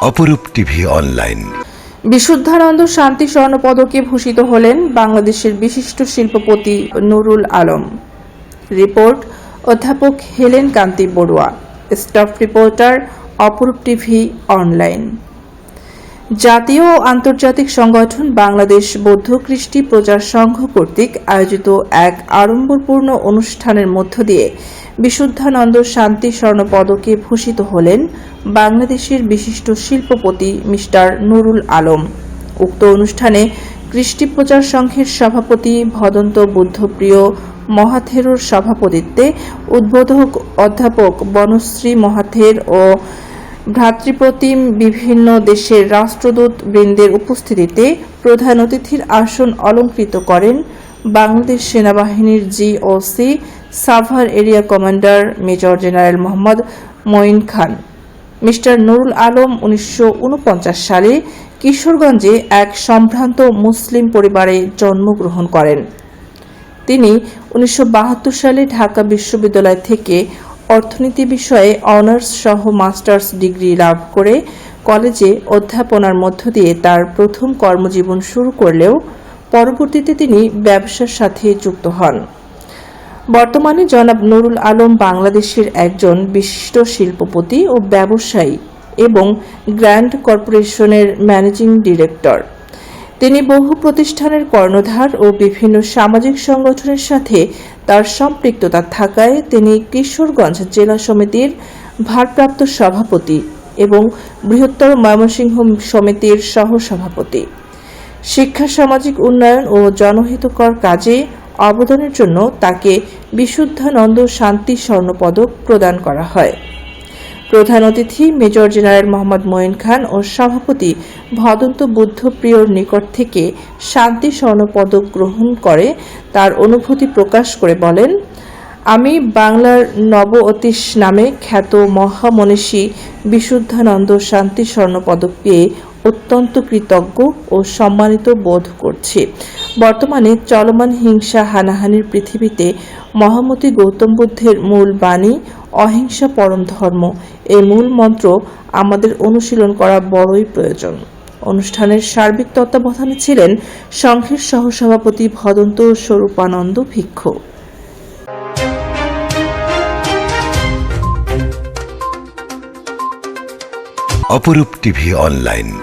অপরূপ TV online. Vishuddhananda শান্তি স্বর্ণপদকে ভূষিত হলেন বাংলাদেশের বিশিষ্ট শিল্পপতি নুরুল আলম। রিপোর্ট, অধ্যাপক Helen Kanti Barua. Staff reporter, Aparup TV online. জাতীয় ও আন্তর্জাতিক সংগঠন বাংলাদেশ বৌদ্ধ কৃষ্টি প্রচার সংঘ কর্তৃক আয়োজিত এক আড়ম্বরপূর্ণ অনুষ্ঠানের মধ্য দিয়ে বিশুদ্ধানন্দ শান্তি স্বর্ণ পদকে ভূষিত হলেন বাংলাদেশের বিশিষ্ট শিল্পপতি মিস্টার নুরুল আলম। উক্ত অনুষ্ঠানে কৃষ্টি প্রচার সংঘের সভাপতি ভদন্ত বুদ্ধপ্রিয়, মহাথেরোর সভাপতিত্বে উদ্বোধক অধ্যাপক বনশ্রী মহাথের ও ভ্রাতৃপ্রতিম বিভিন্ন দেশের রাষ্ট্রদূত বৃন্দের উপস্থিতিতে প্রধান অতিথির আসন অলঙ্কৃত করেন বাংলাদেশ সেনাবাহিনীর GOC Savar area commander major general Mohammad Moin Khan. Mister Nurul Alam উনিশশো ঊনপঞ্চাশ সালে কিশোরগঞ্জে এক সম্ভ্রান্ত মুসলিম পরিবারে জন্মগ্রহণ করেন। তিনি উনিশশো বাহাত্তর সালে ঢাকা বিশ্ববিদ্যালয় থেকে অর্থনীতি বিষয়ে অনার্স সহ মাস্টার্স ডিগ্রি লাভ করে কলেজে অধ্যাপনার মধ্য দিয়ে তার প্রথম কর্মজীবন শুরু করলেও পরবর্তীতে তিনি ব্যবসার সাথে যুক্ত হন। বর্তমানে জনাব নুরুল আলম বাংলাদেশের একজন বিশিষ্ট শিল্পপতি ও ব্যবসায়ী এবং গ্র্যান্ড কর্পোরেশনের ম্যানেজিং ডিরেক্টর। তিনি বহু প্রতিষ্ঠানের কর্ণধার ও বিভিন্ন সামাজিক সংগঠনের সাথে তার সম্পৃক্ততা থাকায় তিনি কিশোরগঞ্জ জেলা সমিতির ভারপ্রাপ্ত সভাপতি এবং বৃহত্তর ময়মনসিংহ সমিতির সহসভাপতি। শিক্ষা, সামাজিক উন্নয়ন ও জনহিতকর কাজে অবদানের জন্য তাকে বিশুদ্ধানন্দ শান্তি স্বর্ণপদক প্রদান করা হয়। প্রধান অতিথি মেজর জেনারেল মোহাম্মদ মঈন খান ও সভাপতি ভদন্ত বুদ্ধ প্রিয়র নিকট থেকে শান্তি স্বর্ণপদক গ্রহণ করে তার অনুভূতি প্রকাশ করে বলেন, আমি বাংলার নব অতীশ নামে খ্যাত মহামনীষী বিশুদ্ধানন্দ শান্তি স্বর্ণপদক পেয়ে অত্যন্ত কৃতজ্ঞ ও সম্মানিত বোধ করছি। বর্তমানে চলমান হিংসা হানাহানির পৃথিবীতে মহামতি গৌতম বুদ্ধের মূল বাণী, অহিংসা পরম ধর্ম। এই মূল মন্ত্র আমাদের অনুশীলন করা বড়ই প্রয়োজন। অনুষ্ঠানের সার্বিক তত্ত্বাবধানে ছিলেন সংঘের সহসভাপতি ভদন্ত স্বরূপানন্দ ভিক্ষু। অপরূপ টিভি অনলাইন।